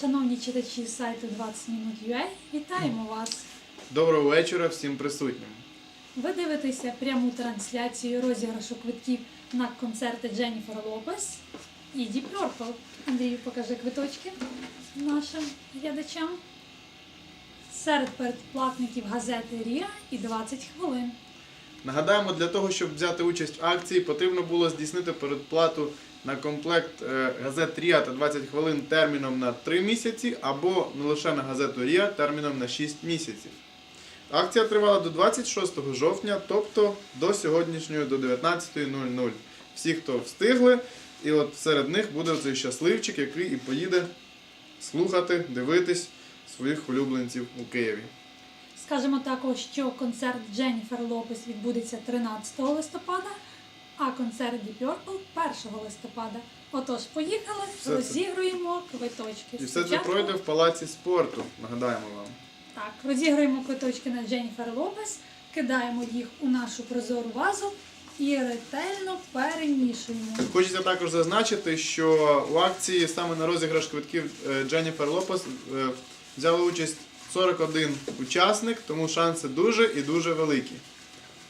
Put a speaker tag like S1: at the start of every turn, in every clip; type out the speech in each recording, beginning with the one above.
S1: Шановні читачі сайту 20 minut.ua, вітаємо вас!
S2: Доброго вечора всім присутнім.
S1: Ви дивитеся пряму трансляцію розіграшу квитків на концерти Дженніфер Лопес і Deep Purple. Андрію, покажи квиточки нашим глядачам. Серед передплатників газети Ріа і 20 хвилин.
S2: Нагадаємо, для того, щоб взяти участь в акції, потрібно було здійснити передплату на комплект е, газет Ріа та 20 хвилин терміном на 3 місяці, або не лише на газету Ріа терміном на 6 місяців. Акція тривала до 26 жовтня, тобто до сьогоднішньої до 19.00. Всі, хто встигли, і от серед них буде цей щасливчик, який і поїде слухати, дивитись своїх улюбленців у Києві.
S1: Скажемо також, що концерт Дженніфер Лопес відбудеться 13 листопада, а концерт Deep Purple 1 листопада. Отож, поїхали,
S2: Все це-
S1: розігруємо квиточки.
S2: І все це пройде в палаці спорту, нагадаємо вам.
S1: Так, розіграємо квиточки на Дженніфер Лопес, кидаємо їх у нашу прозору вазу і ретельно перемішуємо.
S2: Хочеться також зазначити, що у акції саме на розіграш квитків е, Дженніфер Лопес е, взяли участь 41 учасник, тому шанси дуже і дуже великі.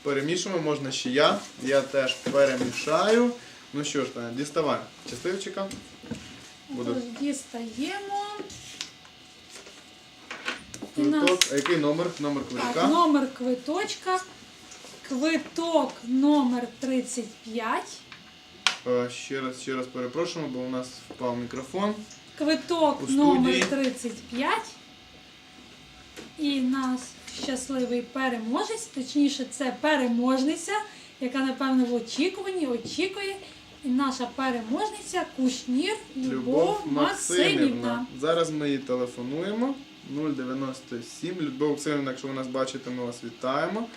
S2: Перемішуємо, можна ще я. Я теж перемішаю. Ну що ж, Таня, діставай щасливчика. Буду.
S1: Дістаємо.
S2: Квиток. А який номер? Номер
S1: Так,
S2: квитка?
S1: номер квиточка. Квиток номер 35.
S2: Е, Ще раз, ще раз перепрошуємо, бо у нас впав мікрофон.
S1: Квиток
S2: У студії.
S1: номер 35. І наш щасливий переможець, точніше, це переможниця, яка, напевно, в очікуванні очікує. І наша переможниця Кушнір Любов, Максимівна.
S2: Зараз ми їй телефонуємо. 097. Любов Максимівна, якщо ви нас бачите, ми вас вітаємо.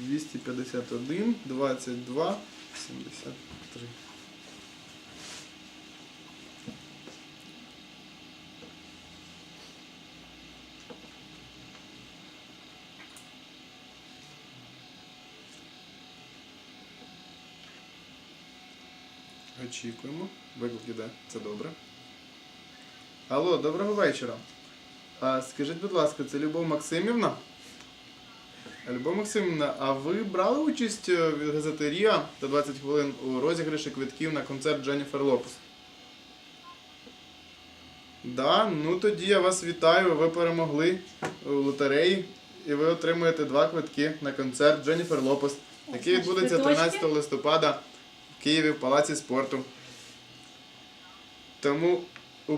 S2: 251 22 73. Очікуємо. Виклик іде. Це добре. Алло, доброго вечора. А, скажіть, будь ласка, це Любов Максимівна? Любов Максимівна, а ви брали участь е, від газети Ріа та 20 хвилин у розіграші квитків на концерт Дженніфер Лопес? Да, ну тоді я вас вітаю. Ви перемогли у лотереї і ви отримуєте два квитки на концерт Дженніфер Лопес, який відбудеться 13 листопада Києві в Палаці спорту. Тому у,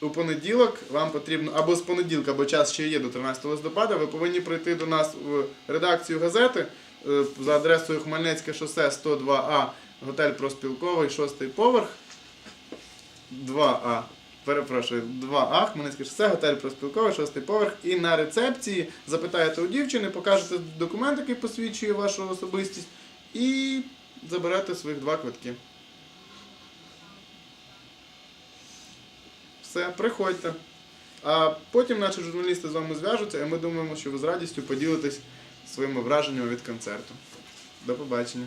S2: у понеділок вам потрібно, або з понеділка, бо час ще є до 13 листопада, ви повинні прийти до нас в редакцію газети е, за адресою Хмельницьке шосе 102А, готель Проспілковий, 6 поверх. 2А. Перепрошую, 2А, Хмельницьке шосе, готель Проспілковий, 6 поверх. І на рецепції запитаєте у дівчини, покажете документ, який посвідчує вашу особистість, і заберете своїх два квитки. Все, приходьте. А потім наші журналісти з вами зв'яжуться, і ми думаємо, що ви з радістю поділитесь своїми враженнями від концерту. До побачення.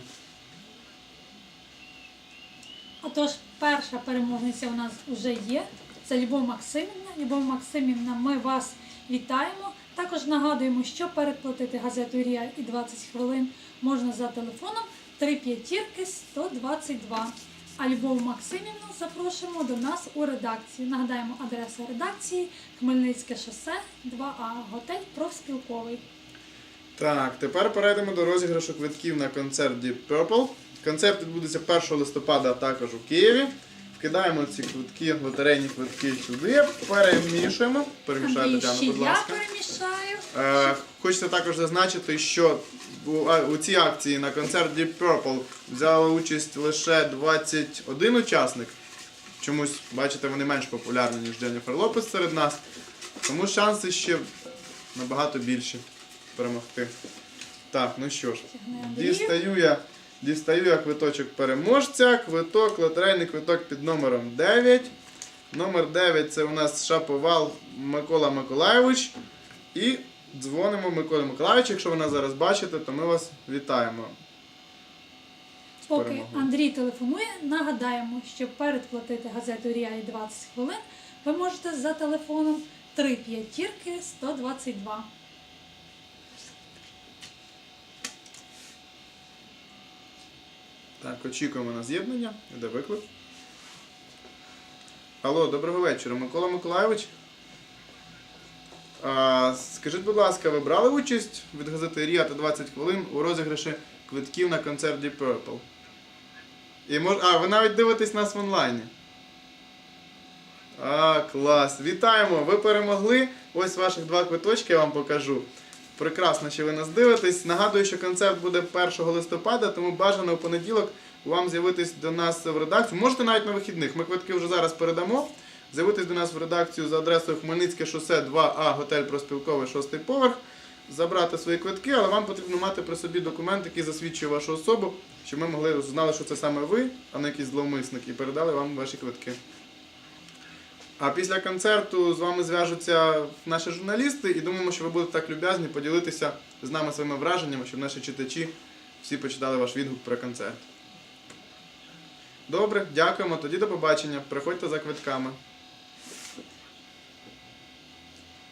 S1: Отож, перша переможниця у нас вже є. Це Любов Максимівна. Любов Максимівна, ми вас вітаємо. Також нагадуємо, що передплатити газету Ріа і 20 хвилин можна за телефоном 3 п'ятірки 122. А Любов Максимівну запрошуємо до нас у редакцію. Нагадаємо, адреса редакції Хмельницьке шосе 2А, готель профспілковий.
S2: Так, тепер перейдемо до розіграшу квитків на концерт Deep Purple. Концерт відбудеться 1 листопада також у Києві. Вкидаємо ці квитки, лотерейні квитки сюди, перемішуємо. Перемішаю Тетяна, будь
S1: я перемішаю.
S2: Е, Хочеться також зазначити, що у, у цій акції на концерт Deep Purple взяли участь лише 21 учасник. Чомусь, бачите, вони менш популярні, ніж Дженніфер Лопес серед нас. Тому шанси ще набагато більші перемогти. Так, ну що ж, дістаю я, дістаю я квиточок переможця, квиток, лотерейний квиток під номером 9. Номер 9 це у нас Шаповал Микола Миколайович. І дзвонимо Миколі Миколайовичу. Якщо ви нас зараз бачите, то ми вас вітаємо.
S1: Поки
S2: перемогою.
S1: Андрій телефонує, нагадаємо, що передплатити газету Ріа і 20 хвилин ви можете за телефоном 3 п'ятірки 122.
S2: Так, очікуємо на з'єднання. Іде виклик. Алло, доброго вечора. Микола Миколайович. А, скажіть, будь ласка, ви брали участь від газети Ріа та 20 хвилин у розіграші квитків на концерт Deep Purple? І мож... А, ви навіть дивитесь нас в онлайні. А, клас. Вітаємо! Ви перемогли. Ось ваших два квиточки я вам покажу. Прекрасно, що ви нас дивитесь. Нагадую, що концерт буде 1 листопада, тому бажано в понеділок вам з'явитись до нас в редакцію. Можете навіть на вихідних. Ми квитки вже зараз передамо. З'явитись до нас в редакцію за адресою Хмельницьке шосе 2А, готель проспілковий, шостий поверх. Забрати свої квитки, але вам потрібно мати при собі документ, який засвідчує вашу особу, щоб ми могли знали, що це саме ви, а не якийсь зловмисник, і передали вам ваші квитки. А після концерту з вами зв'яжуться наші журналісти і думаємо, що ви будете так люб'язні поділитися з нами своїми враженнями, щоб наші читачі всі почитали ваш відгук про концерт. Добре, дякуємо. Тоді до побачення. Приходьте за квитками.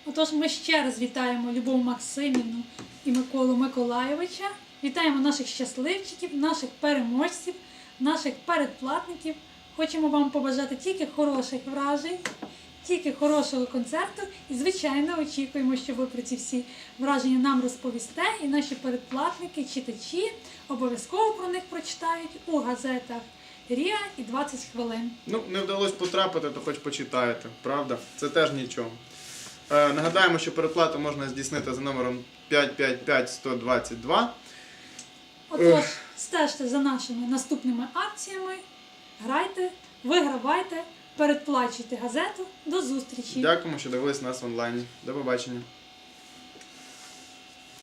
S1: Отож, ми ще раз вітаємо Любов Максимівну і Миколу Миколайовича. Вітаємо наших щасливчиків, наших переможців, наших передплатників. Хочемо вам побажати тільки хороших вражень, тільки хорошого концерту. І, звичайно, очікуємо, що ви про ці всі враження нам розповісте. І наші передплатники, читачі обов'язково про них прочитають у газетах Ріа і 20 хвилин.
S2: Ну, не вдалося потрапити, то хоч почитаєте, правда? Це теж нічого. Е, нагадаємо, що переплату можна здійснити за номером 555-122.
S1: Отож, стежте за нашими наступними акціями, грайте, вигравайте, передплачуйте газету. До зустрічі!
S2: Дякуємо, що дивились нас в онлайні. До побачення.